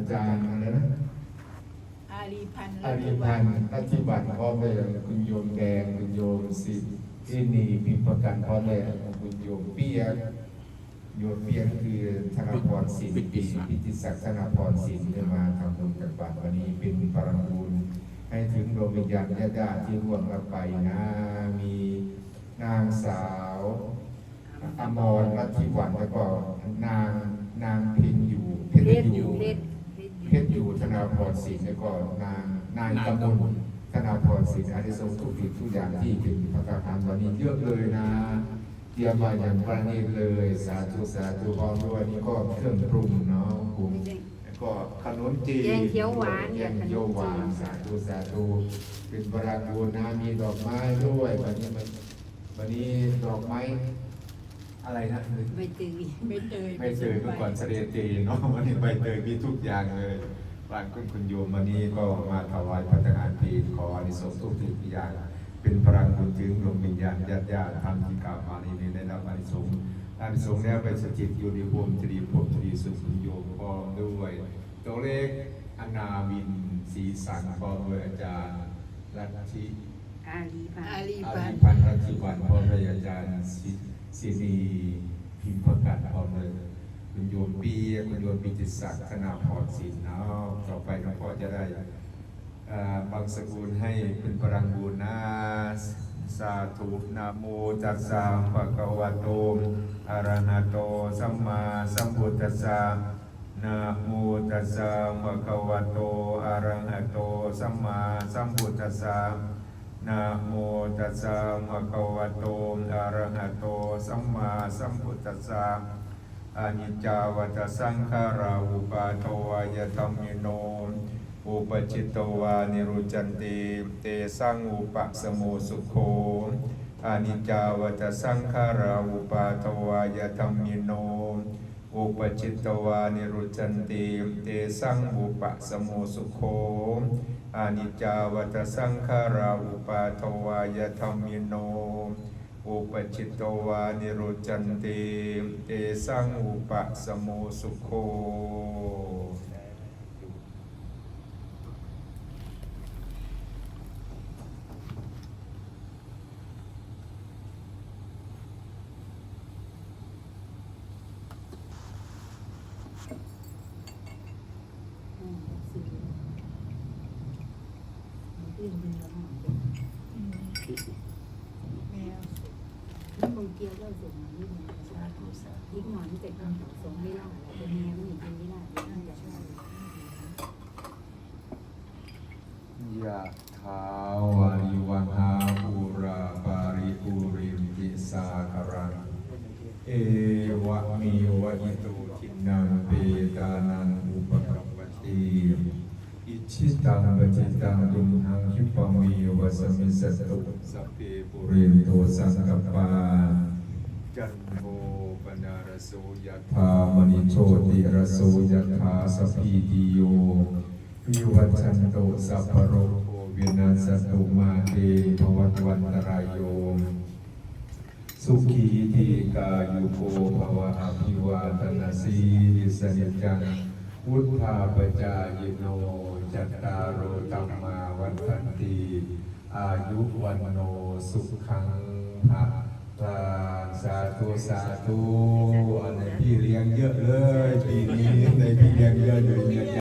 อาจารย์อะไรนะอารีพันธ์อารีพันธ์รัฐบัตรพ่อแม่คุณโยมแดงคุณโยมสิที่นีพิมพ์ประกันพ่อแม่คุณโยมเปียกโยมเปียกคือธนพรศิลป์ปิติศักดิ์ธนพรศิลป์ได้มาทำบุญตักบาตรวันนี้เป็นปรมบุญให้ถึงดวงวิญญาณญาติที่ร่วงรับไปนะมีนางสาวอมรรัตถิวันแล้วก็นางนางพินอยู่เพชรอยู่ เพชรเพชรอยู่ธนาพรศิลป์แล้วก็นางนายกำมลธนาพรศิลป์อาริสงทุกสิ่งทุกอย่างที่เป็นพระกฐานวันนี้เยอะเลยนะเตรียมมาอย่างประณีตเลย สาธุสาธุพร้อมด้วยนี่ก็เครื่องปรุงเนาะปรุงแล้วก็ขนมจีนแกงเขียวหวานแกงเขียวหวานสาธุสาธุเป็นบราบูนะมีดอกไม้ด้วยวันนี้มันวันนี้ดอกไม้ อะไรนะไม่ตื่นไม่เตยไม่เจอเมื่อก่อนเสด็จตีเนาะวันนี้ใบเตยมีทุกอย่างเลยบ้านคุณคุณโยมวันนี้ก็มาถวายพระทหารเพลขออานิสงส์ทุกสิ่งทุกอย่างเป็นพลังบุญถึงดวงวิญญาณญาติญาติทำที่กล่าวมานี้ได้รับอานิสงส์อานิสงส์แล้วไปสถิตอยู่ในภูมิตรีภพตรีสุขคุณโยมพร้อมด้วยตัวเลขอนาวินศรีสังพร้อมด้วยอาจารย์รัตชิอาลีพันอาธ์รีอาพันริธ์พันธ์รัตชิวันพร้อมด้วยอาจารย์ศิ ศินีพิมพ์ประกาศพร้อมเลยคุณโยมปีคุณโยมปีจิตศักดิ์ธนาพรศิลป์เนาะต่อไปน้องพ่อจะได้บางสกุลให้เป็นพลังบุญนะสาธุนะโมตัสสะภะคะวะโตอะระหะโตสัมมาสัมพุทธัสสะนะโมตัสสะภะคะวะโตอะระหะโตสัมมาสัมพุทธัสสะ นะโมตัสสะภะคะวะโต อะระหะโต สัมมาสัมพุทธัสสะอานิจจาวัตสังขาราอุปาโทวายธรรมิโน อุปจิตตวานิรุจันติเตสังอุปสมโมสุโคอานิจจาวัตสังขาราอุปาโทวายธรรมิโน อุปจิตตวานิรุจันติเตสังอุปสมโมสุโคอานิจจาวัตสังขาราอุปาทวายธรรมิโน อุปจิตตวานิโรจันติเตสังอุปสมโมสุโค อืมสี่มันตื่นดีแล้วหอมเป็น แมว แล้วเกี่ยวก็ส่งมาที่นี่ใช่ไหมยิ่งนอยมันเป็นคนส่งไม่ได้แล้วเป็นแม่ไม่กินไม่ได้ไม่ได้ใช่ยะถาวาริวหาภูราปาริภูริมติสาคารังเอวะมีวะอิตุทินังเปตานังอุปกัปปติอิชิตังปจิตังตุมหังคิปะมีวะสมิสตุสัพเพปุเรนโตสังกปา จันโทปนารโสยถามณิโชติรโสยถาสพีติโยวิวัชชันโตสัพพโรโควินาศตุมาเตภวัตวันตรายโยสุขีทีกายุโกภวะอภิวาทนาสีริสนิจังวุธาปจายโนจัตตารโอธรรมาวันทันตีอายุวันโนสุขัง ธุสาธุอะไรพี่เลี้ยงเยอะเลยปีนี้ในพี่เลี้ยงเยอะเลย